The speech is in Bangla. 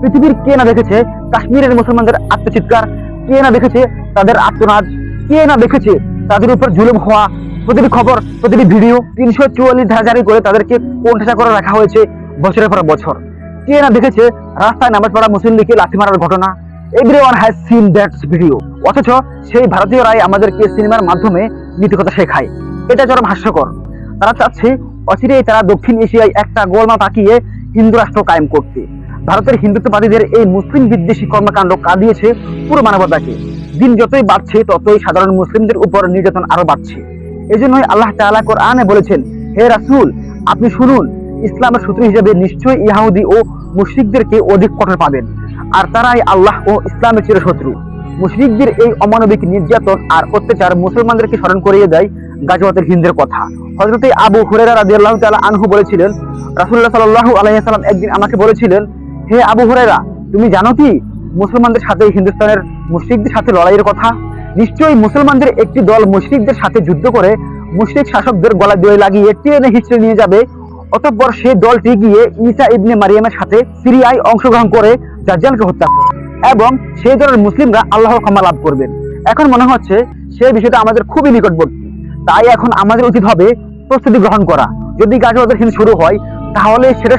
পৃথিবীর কে না দেখেছে কাশ্মীরের মুসলমানদের আত্মচিৎকার? কে না দেখেছে তাদের আত্মনাদ? কে না দেখেছে তাদের উপর জুলুম হওয়া? প্রতিটি খবর, প্রতিটি ভিডিও তিনশো চুয়াল্লিশ ধারা করে তাদেরকে কোণঠাসা করে রাখা হয়েছে বছরের পর বছর। কে না দেখেছে রাস্তায় নামাজ পড়া মুসলিমকে লাথি মারার ঘটনা? Everyone has seen that video অথচ সেই ভারতীয়রাই আমাদেরকে সিনেমার মাধ্যমে নীতিকথা শেখায়। এটা চরম হাস্যকর। তারা চাচ্ছে অচিরেই তারা দক্ষিণ এশিয়ায় একটা গোলমা পাকিয়ে হিন্দু রাষ্ট্র কায়েম করতে। ভারতের হিন্দুত্ববাদীদের এই মুসলিম বিদ্বেষী কর্মকাণ্ড কাঁদিয়েছে পুরো মানবতাকে। দিন যতই বাড়ছে, ততই সাধারণ মুসলিমদের উপর নির্যাতন আরও বাড়ছে। এজন্যই আল্লাহ তাআলা কোরআনে বলেছেন, হে রাসূল, আপনি শুনুন, ইসলামের সূত্র হিসেবে নিশ্চয়ই ইহুদি ও মুশরিকদেরকে অধিক কঠোর পাবেন, আর তারাই আল্লাহ ও ইসলামের চিরশত্রু। মুশরিকদের এই অমানবিক নির্যাতন আর অত্যাচার মুসলমানদেরকে স্মরণ করিয়ে দেয় গাজওয়াতের হিন্দের কথা। হযরতে আবু হুরায়রা রাদিয়াল্লাহু তাআলা আনহু বলেছিলেন, রাসূলুল্লাহ সাল্লাল্লাহু আলাইহি সাল্লাম একদিন আমাকে বলেছিলেন হে আবু হুরায়রা, তুমি জানো কি? মুসলমানদের সাথে হিন্দুস্তানের মুশরিকদের সাথে লড়াইয়ের কথা? নিশ্চয়ই মুসলমানদের একটি দল মুশরিকদের সাথে যুদ্ধ করে মুশরিক শাসকদের গলায় দড়ি লাগিয়ে টেনে হিচড়ে নিয়ে যাবে। অতঃপর সেই দলটি গিয়ে ঈসা ইবনে মারিয়ামের সাথে সিরিয়ায় অংশগ্রহণ করে দাজ্জালকে হত্যা করবে এবং সেই দলের মুসলিমরা আল্লাহর ক্ষমা লাভ করবেন এখন মনে হচ্ছে সেই বিষয়টা আমাদের খুবই নিকটবর্তী। তাই এখন আমাদের উচিত হবে প্রস্তুতি গ্রহণ করা। যদি গাজওয়াদের হিন্দ শুরু হয়, তাহলে সেটা